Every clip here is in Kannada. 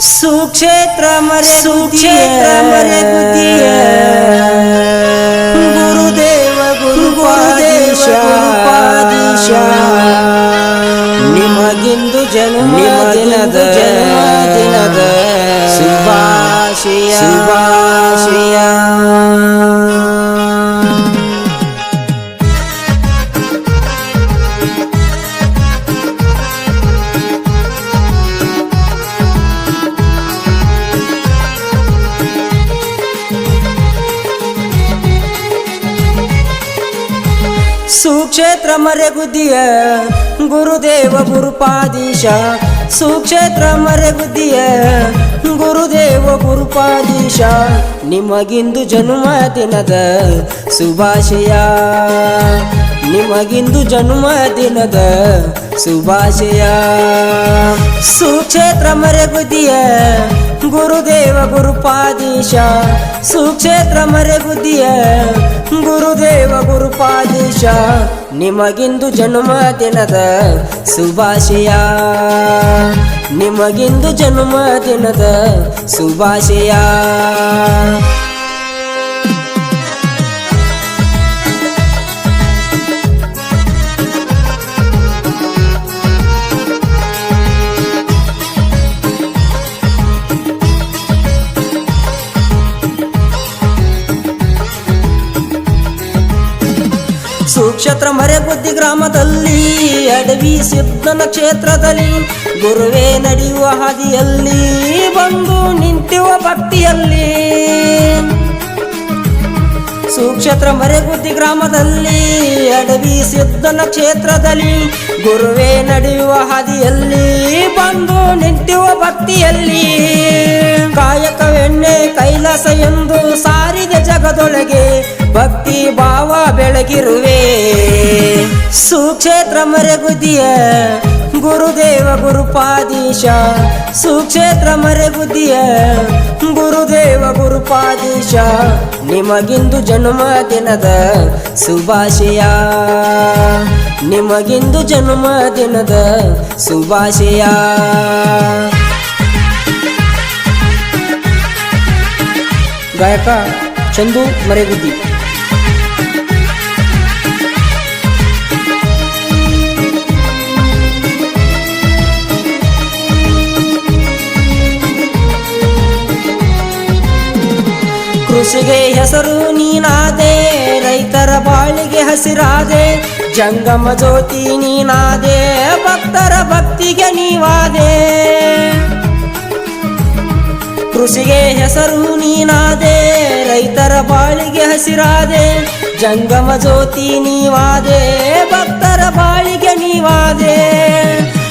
सुक्षेत्रमरे सुक्षेत्रमरे सूक्ष् प्रम सूक्ष्म निमगिन्दु जन्म दिनद। जन्म दिनद शिवा शिवा ಸುಕ್ಷೇತ್ರ ಮರೆಗುದಿಯ ಗುರುದೇವ ಗುರುಪಾದೀಶ. ಸುಕ್ಷೇತ್ರ ಮರೆಗುದಿಯ ಗುರುದೇವ ಗುರುಪಾದೀಶ. ನಿಮಗಿಂದು ಜನ್ಮ ದಿನದ ಶುಭಾಶಯ ನಿಮಗಿಂದು ಜನ್ಮ ದಿನದ ಶುಭಾಶಯ ಸುಕ್ಷೇತ್ರ ಮರೆಗುದಿಯ ಗುರುದೇವ ಗುರುಪಾದೀಶ. ಸುಕ್ಷೇತ್ರ ಮರೆಗುದಿಯ ಗುರುದೇವ ಗುರುಪಾದೀಶ ನಿಮಗಿಂದು ಜನ್ಮ ದಿನದ ಶುಭಾಶಯ. ನಿಮಗಿಂದು ಜನ್ಮ ದಿನದ ಶುಭಾಶಯ. ಸುಕ್ಷೇತ್ರ ಮರೆಗುದ್ದಿ ಗ್ರಾಮದಲ್ಲಿ, ಅಡವಿ ಸಿದ್ಧನ ಕ್ಷೇತ್ರದಲ್ಲಿ, ಗುರುವೇ ನಡೆಯುವ ಹಾದಿಯಲ್ಲಿ ಬಂದು ನಿಂತಿವ ಭಕ್ತಿಯಲ್ಲಿ. ಸುಕ್ಷೇತ್ರ ಮರೆಗುದ್ದಿ ಗ್ರಾಮದಲ್ಲಿ, ಅಡವಿ ಸಿದ್ಧನ ಕ್ಷೇತ್ರದಲ್ಲಿ, ಗುರುವೇ ನಡೆಯುವ ಹಾದಿಯಲ್ಲಿ ಬಂದು ನಿಂತಿವ ಭಕ್ತಿಯಲ್ಲಿ. ಕಾಯಕವೆಣ್ಣೆ ಕೈಲಾಸ ಎಂದು ಸಾರಿದ ಜಗದೊಳಗೆ ಭಕ್ತಿ ಭಾವ ಬೆಳಗಿರುವೆ. ಸುಕ್ಷೇತ್ರ ಮರೆಗುದಿಯ ಗುರುದೇವ ಗುರುಪಾದೀಶ. ಸುಕ್ಷೇತ್ರ ಮರೆಗುದಿಯ ಗುರುದೇವ ಗುರುಪಾದೀಶ. ನಿಮಗಿಂದು ಜನ್ಮ ದಿನದ ಸುಭಾಷೆಯ ನಿಮಗಿಂದು ಜನ್ಮ ದಿನದ ಸುಭಾಷೆಯ ಗಾಯಕ ಚಂದು ಮರೆಗುದ್ದಿ. ಕೃಷಿಗೆ ಹೆಸರು ನೀನಾದೆ ರೈತರ ಬಾಳಿಗೆ ಹಸಿರಾದೆ ಜಂಗಮ ಜ್ಯೋತಿ ನೀನಾದೆ ಭಕ್ತರ ಭಕ್ತಿಗೆ ನೀವಾದೆ. ಕೃಷಿಗೆ ಹೆಸರು ನೀನಾದೆ, ರೈತರ ಬಾಳಿಗೆ ಹಸಿರಾದೆ, ಜಂಗಮ ಜ್ಯೋತಿ ನೀವಾದೆ, ಭಕ್ತರ ಬಾಳಿಗೆ ನೀವಾದೆ.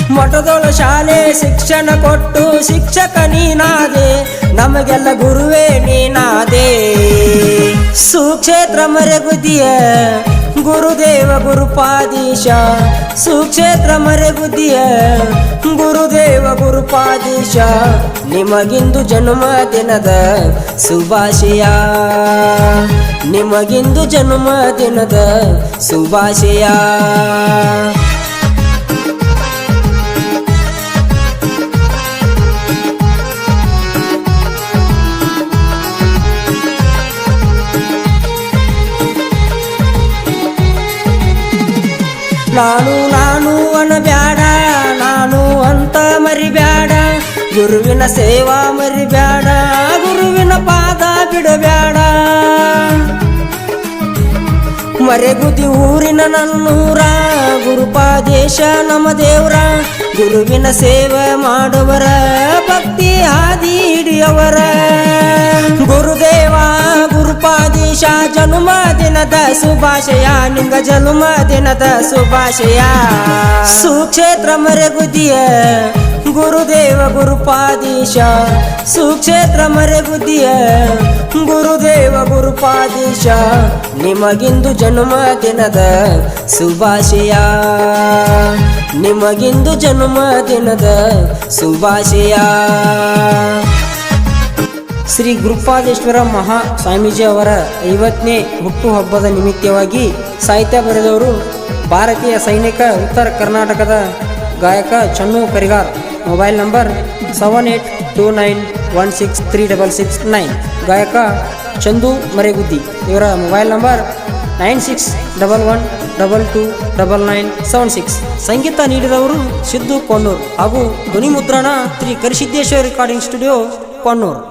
ಮಠದೊಳ ಶಾಲೆ ಶಿಕ್ಷಣ ಕೊಟ್ಟು ಶಿಕ್ಷಕ ನೀನಾದೆ, ನಮಗೆಲ್ಲ ಗುರುವೇ ನೀನಾದೆ. ಸುಕ್ಷೇತ್ರ ಮರೆಗುದಿಯ ಗುರುದೇವ ಗುರುಪಾದೀಶ, ಸುಕ್ಷೇತ್ರ ಮರೆಗುದಿಯ ಗುರುಪಾದೀಶ ನಿಮಗಿಂದು ಜನ್ಮ ದಿನದ ಶುಭಾಶಯ ನಿಮಗಿಂದು ಜನ್ಮ ದಿನದ ಶುಭಾಶಯ ನಾನು ನಾನು ಅನಬ್ಯಾಡ ಗುರುವಿನ ಸೇವಾ ಮರಿಬ್ಯಾಡ, ಗುರುವಿನ ಪಾದ ಬಿಡಬ್ಯಾಡ. ಮರೆಗುದಿ ಊರಿನ ನನ್ನೂರ, ಗುರುಪಾದೇಶ ನಮ್ಮ ದೇವ್ರ. ಗುರುವಿನ ಸೇವೆ ಮಾಡುವರ, ಭಕ್ತಿ ಹಾದಿ ಹಿಡಿಯವರ. ಗುರುದೇವ, ಗುರುಪಾದೇಶ, ಜನುಮ ದಿನದ ಶುಭಾಶಯ, ನಿಂಗ ಜನುಮ ದಿನದ ಶುಭಾಶಯ. ಸುಕ್ಷೇತ್ರ ಮರೆಗುದಿಯ ಗುರುದೇವ ಗುರುಪಾದೀಶ, ಸುಕ್ಷೇತ್ರ ಮರೆಗುದಿಯ ಗುರುದೇವ ಗುರುಪಾದೀಶ, ನಿಮಗಿಂದು ಜನ್ಮ ದಿನದ ಸುಭಾಷೆಯ. ನಿಮಗಿಂದು ಜನ್ಮ ದಿನದ ಸುಭಾಷೆಯ. ಶ್ರೀ ಗುರುಪಾದೇಶ್ವರ ಮಹಾ ಸ್ವಾಮೀಜಿ ಅವರ ಐವತ್ತನೇ ಹುಟ್ಟುಹಬ್ಬದ ನಿಮಿತ್ತವಾಗಿ ಸಾಹಿತ್ಯ ಬರೆದವರು ಭಾರತೀಯ ಸೈನಿಕ ಉತ್ತರ ಕರ್ನಾಟಕದ ಗಾಯಕ Channu Karigar. Mobile number seven eight two nine one six three double six nine. ಗಾಯಕ ಚಂದು ಮರೆಗುದ್ದಿ. ಇವರ mobile number nine six double one double two double nine seven six. ಸಂಗೀತ ನೀಡಿದವರು ಸಿದ್ದು ಕೊಣ್ಣೂರು ಹಾಗೂ ಧ್ವನಿ ಮುದ್ರಣ ಶ್ರೀ ಕರಿಸಿದ್ದೇಶ್ವರ ರೆಕಾರ್ಡಿಂಗ್ ಸ್ಟುಡಿಯೋ ಕೊಣ್ಣೂರು.